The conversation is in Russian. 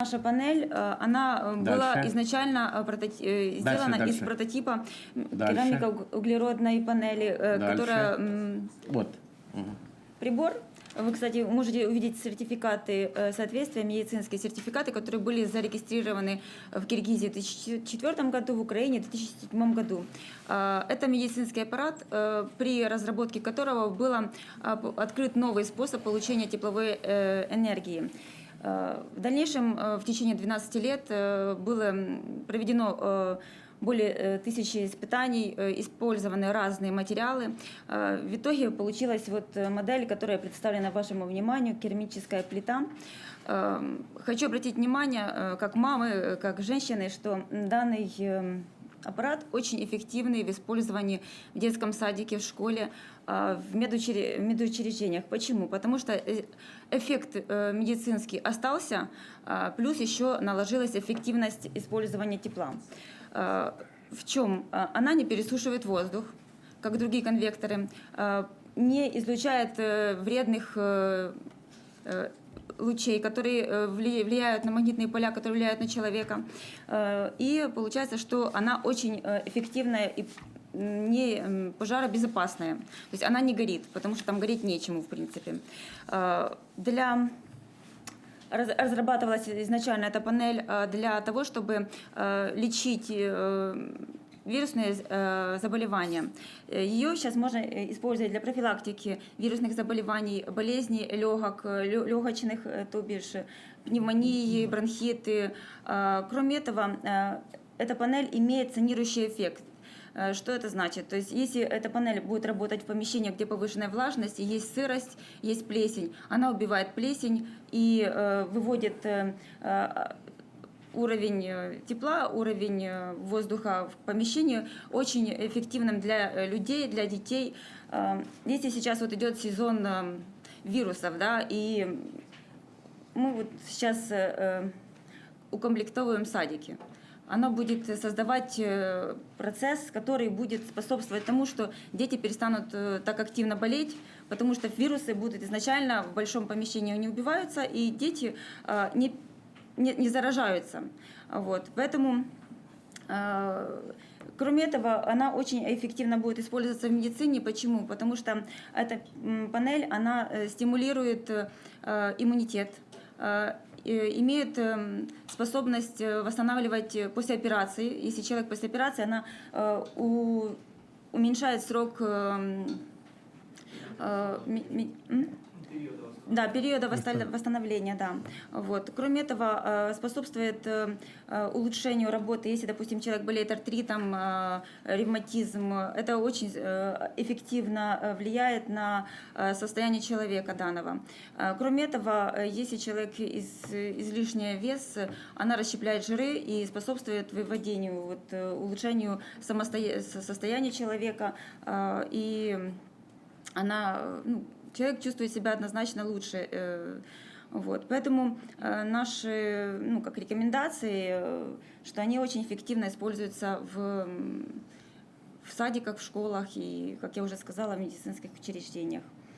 Наша панель, э, она э, была Дальше. изначально э, э, сделана дальше. из прототипа керамико-углеродной панели, Дальше. которая Вот. Прибор. Вы, кстати, можете увидеть сертификаты соответствия, медицинские сертификаты, которые были зарегистрированы в Киргизии в 2004 году, в Украине в 2007 году. Это медицинский аппарат, при разработке которого был открыт новый способ получения тепловой энергии. Э, В дальнейшем, э, в течение 12 лет, э, было проведено более тысячи испытаний, использованы разные материалы. В итоге получилась вот модель, которая представлена вашему вниманию, керамическая плита. Хочу обратить внимание, как мамы, как женщины, что данный э, аппарат очень эффективный в использовании в детском садике, в школе, а, в медучре- в медучреждениях. Почему? Потому что э, эффект э, медицинский остался, а, плюс еще наложилась эффективность использования тепла. А, В чем? Она не пересушивает воздух, как другие конвекторы, не излучает э, вредных лучей, которые э, вли- влияют на магнитные поля, которые влияют на человека. Э, И получается, что она очень э, эффективная и не пожаробезопасная. То есть она не горит, потому что там гореть нечему, в принципе. Для раз- разрабатывалась изначально эта панель для того, чтобы лечить вирусные э, заболевания. Ее сейчас можно э, использовать для профилактики вирусных заболеваний, болезней легок, э, легочных, э, то бишь пневмонии, бронхиты. Э, Кроме этого, э, эта панель имеет санирующий эффект. Что это значит? То есть, если эта панель будет работать в помещениях, где повышенная влажность, есть сырость, есть плесень, она убивает плесень и э, выводит э, уровень э, тепла, уровень э, воздуха в помещении очень эффективным для э, людей, для детей. Э, Если сейчас вот идет сезон вирусов, да, и мы вот сейчас укомплектовываем садики. Оно будет создавать процесс, который будет способствовать тому, что дети перестанут так активно болеть, потому что вирусы будут изначально в большом помещении не убиваются, и дети не, не, не заражаются. Вот. Поэтому э, Кроме этого, она очень эффективно будет использоваться в медицине. Почему? Потому что эта панель, она э, стимулирует э, иммунитет, имеет способность восстанавливать после операции. Если человек после операции, она уменьшает срок Да, периода восста- восстановления, да. Вот. Кроме этого, э, способствует э, э, улучшению работы, если, допустим, человек болеет артритом, ревматизм, это очень эффективно влияет на состояние человека данного. Кроме этого, если человек из, излишний вес, она расщепляет жиры и способствует выводению, вот, улучшению со- состояния человека и она, ну, человек чувствует себя однозначно лучше. э, Вот. Поэтому э, наши, ну, как рекомендации, э, что они очень эффективно используются в, в садиках, в школах и, как я уже сказала, в медицинских учреждениях.